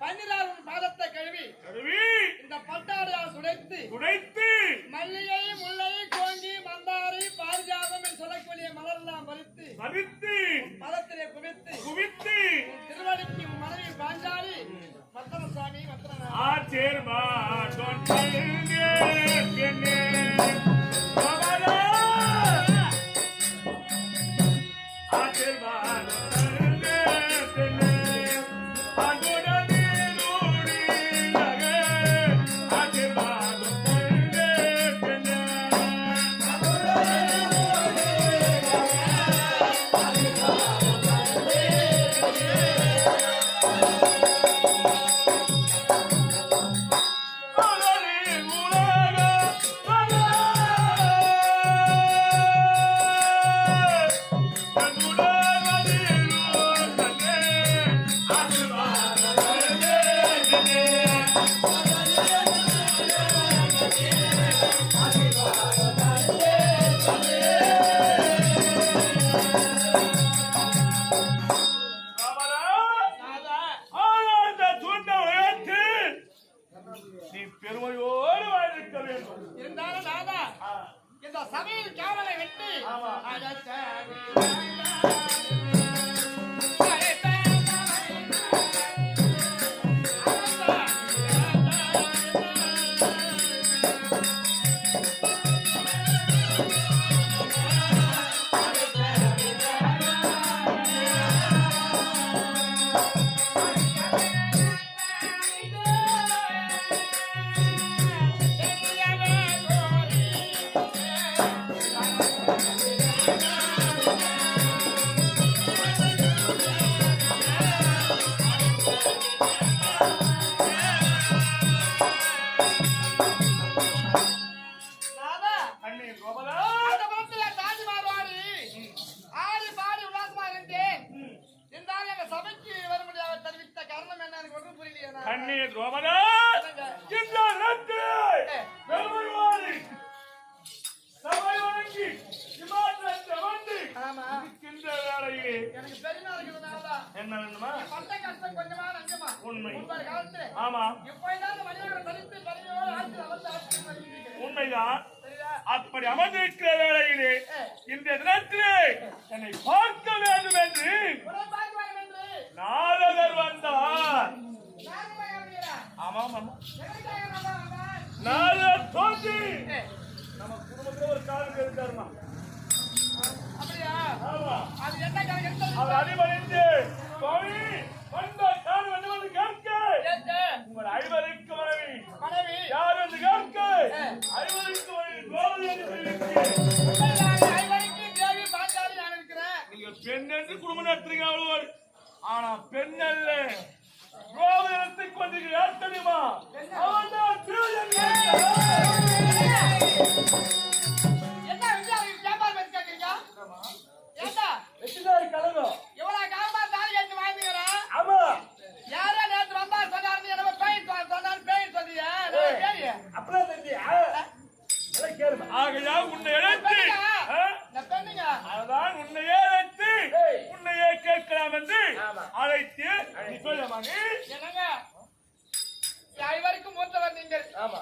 பன்னிராவின் பாதத்தை கழுவி கழுவி. இந்த பட்டாடையால் துடைத்து துடைத்து பறித்து சபையில் கேவலை விட்டு வந்து இருக்கின்ற எனக்கு என்ன பட்ட கஷ்டம் கொஞ்சமா நஞ்சமா உண்மை. காலத்துல ஆமா. மனிதர்கள் தனித்து ஆட்சி ஆட்சி உண்மைதான். சரியா? அப்படி அமர்ந்திருக்கிற வேளையிலே இந்த தினத்திலே என்னை பார்க்க வேண்டும் என்று உடல் ஆமா வந்தான் நாரதர் தோன்றி நம்ம குடும்பத்துல ஒரு காலம் இருக்காருமா அப்படியா? ஆமா. அது என்ன கணக்கு அவர் அடிபணிந்து சுவாமி வந்த காலம் வந்து வந்து கேட்க. உங்கள் ஐவருக்கு மனைவி. மனைவி. யார் என்று கேட்க? ஐவருக்கு மனைவி கோவில் என்று சொல்லியிருக்கிறேன். ஐவருக்கு தேவி பாஞ்சாலி நான் இருக்கிறேன். நீங்க பெண் என்று குடும்பம் நடத்துறீங்க அவ்வளவு ஆனா பெண் அல்ல கோவிலத்தை கொண்டு யார் தெரியுமா ஏண்டா? வெற்றிதாரி கலகம் இவ்வளவு காலமா தாலி கட்டி வாங்கிக்கிறா ஆமா. யாரோ நேத்து வந்தா சொன்னாரு என்ன பேய் சொன்னாரு பேய் சொன்னீங்க. அப்படியே தம்பி கேளுமா. ஆகையா உன்னை பெண்ணுங்க. அதான் உன்னையே அழைத்து உன்னையே கேட்கலாம் என்று அழைத்து நீ சொல்லமா நீ என்னங்க? ஐவருக்கு மூத்தவர் நீங்கள். ஆமா.